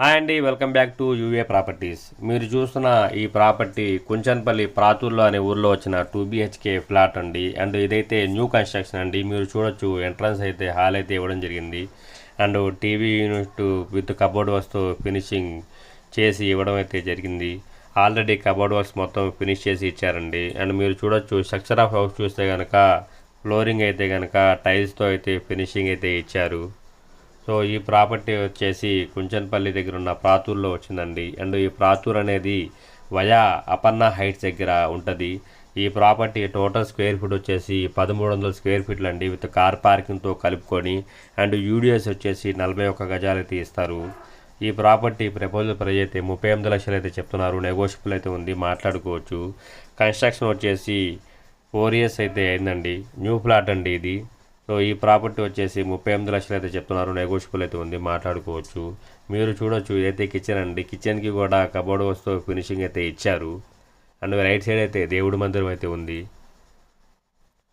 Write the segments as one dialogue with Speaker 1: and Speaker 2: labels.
Speaker 1: Hi అండి welcome back to UA properties. మీరు చూస్తున్న ఈ ప్రాపర్టీ కుంచన్పల్లి ప్రాతూర్లో అనే ఊర్లో వచ్చిన టూ బిహెచ్కే ఫ్లాట్ అండి. అండ్ ఇదైతే న్యూ కన్స్ట్రక్షన్ అండి. మీరు చూడొచ్చు ఎంట్రన్స్ అయితే హాల్ అయితే ఇవ్వడం జరిగింది. And TV unit with cupboard వస్తూ ఫినిషింగ్ చేసి ఇవ్వడం అయితే జరిగింది. ఆల్రెడీ కబోర్డ్ వర్క్స్ మొత్తం ఫినిష్ చేసి ఇచ్చారండి. అండ్ మీరు చూడొచ్చు స్ట్రక్చర్ ఆఫ్ హౌస్ చూస్తే కనుక ఫ్లోరింగ్ అయితే కనుక టైల్స్తో అయితే ఫినిషింగ్ అయితే ఇచ్చారు. సో ఈ ప్రాపర్టీ వచ్చేసి కుంచన్పల్లి దగ్గర ఉన్న ప్రాతూర్లో వచ్చిందండి. అండ్ ఈ ప్రాతూర్ అనేది వయా అపర్ణ హైట్స్ దగ్గర ఉంటుంది. ఈ ప్రాపర్టీ టోటల్ స్క్వేర్ ఫీట్ వచ్చేసి పదమూడు వందల స్క్వేర్ ఫీట్లు అండి విత్ కార్ పార్కింగ్తో కలుపుకొని. అండ్ యూడిఎస్ వచ్చేసి నలభై ఒక్క గజాలు అయితే ఇస్తారు. ఈ ప్రాపర్టీ ప్రపోజల్ ప్రైజ్ అయితే ముప్పై ఎనిమిది లక్షలు అయితే చెప్తున్నారు. నెగోషియబుల్ అయితే ఉంది మాట్లాడుకోవచ్చు. కన్స్ట్రక్షన్ వచ్చేసి ఫోర్ ఇయర్స్ అయితే అయిందండి. న్యూ ఫ్లాట్ అండి ఇది. సో ఈ ప్రాపర్టీ వచ్చేసి ముప్పై ఎనిమిది లక్షలు అయితే చెప్తున్నారు. నెగోషియబుల్ అయితే ఉంది మాట్లాడుకోవచ్చు. మీరు చూడొచ్చు ఇదైతే కిచెన్ అండి కిచెన్కి కూడా కబోర్డ్ వస్తూ ఫినిషింగ్ అయితే ఇచ్చారు. అండ్ రైట్ సైడ్ అయితే దేవుడి మందిరం అయితే ఉంది.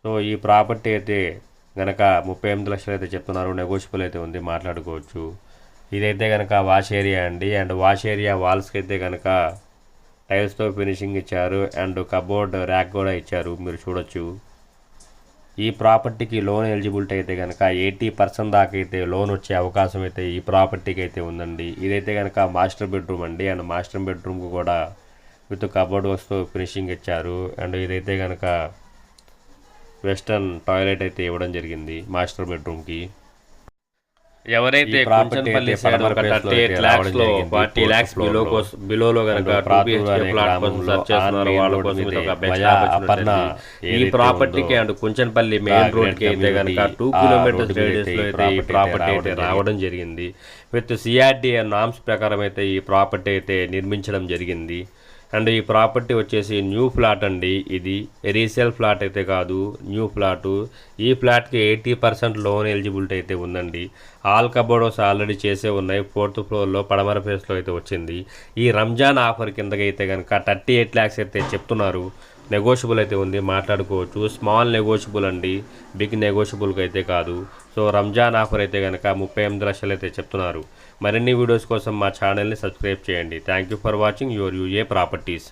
Speaker 1: సో ఈ ప్రాపర్టీ అయితే గనక ముప్పై ఎనిమిది లక్షలు అయితే చెప్తున్నారు. నెగోషియబుల్ అయితే ఉంది మాట్లాడుకోవచ్చు. ఇదైతే కనుక వాష్ ఏరియా అండి. అండ్ వాష్ ఏరియా వాల్స్కి అయితే కనుక టైల్స్తో ఫినిషింగ్ ఇచ్చారు. అండ్ కబోర్డ్ ర్యాక్ కూడా ఇచ్చారు మీరు చూడొచ్చు. ఈ ప్రాపర్టీకి లోన్ ఎలిజిబిలిటీ అయితే కనుక ఎయిటీ పర్సెంట్ దాకా అయితే లోన్ వచ్చే అవకాశం అయితే ఈ ప్రాపర్టీకి అయితే ఉందండి. ఇదైతే కనుక మాస్టర్ బెడ్రూమ్ అండి. అండ్ మాస్టర్ బెడ్రూమ్కి కూడా విత్ కబోర్డ్ వస్తూ ఫినిషింగ్ ఇచ్చారు. అండ్ ఇదైతే కనుక వెస్టర్న్ టాయిలెట్ అయితే ఇవ్వడం జరిగింది మాస్టర్ బెడ్రూమ్కి. ఎవరైతే సైడ్
Speaker 2: పడమర
Speaker 1: ఒక thirty eight
Speaker 2: ల్యాక్స్లో.
Speaker 1: Forty lakhs below. కోసం బిలోలో కనుక
Speaker 2: ప్రాతూర్ అనే
Speaker 1: ప్లాట్ కోసం సెర్చ్ చేస్తున్నారు వాళ్ళ కోసం ఇది ఒక బెస్ట్ ఆపర్చునిటీ ఈ ప్రాపర్టీకి అండ్ కుంచన్పల్లి మెయిన్ రోడ్కి అయితే కనుక టూ కిలోమీటర్స్ రేడియస్లో
Speaker 2: అయితే
Speaker 1: ఈ ప్రాపర్టీ అయితే రావడం జరిగింది విత్ సిఆర్డిఏ నామ్స్ ప్రకారం అయితే ఈ ప్రాపర్టీ అయితే నిర్మించడం జరిగింది అండ్ ఈ ప్రాపర్టీ వచ్చేసి న్యూ ఫ్లాట్ అండి ఇది. రీసేల్ ఫ్లాట్ అయితే కాదు న్యూ ఫ్లాటు. ఈ ఫ్లాట్కి ఎయిటీ పర్సెంట్ లోన్ ఎలిజిబిలిటీ అయితే ఉందండి. ఆల్ కబోర్డ్స్ ఆల్రెడీ చేసే ఉన్నాయి. ఫోర్త్ ఫ్లోర్లో పడమర ఫేస్లో అయితే వచ్చింది. ఈ రంజాన్ ఆఫర్ కిందకైతే కనుక థర్టీ ఎయిట్ ల్యాక్స్ అయితే చెప్తున్నారు. నెగోషియబుల్ అయితే ఉంది మాట్లాడుకోవచ్చు. స్మాల్ నెగోషియబుల్ అండి బిగ్ నెగోషియబుల్గా అయితే కాదు. సో రంజాన్ ఆఫర్ అయితే కనుక ముప్పై ఎనిమిది లక్షలు అయితే చెప్తున్నారు. మరిన్ని వీడియోస్ కోసం మా ఛానల్ని సబ్స్క్రైబ్ చేయండి. Thank you for watching your UA properties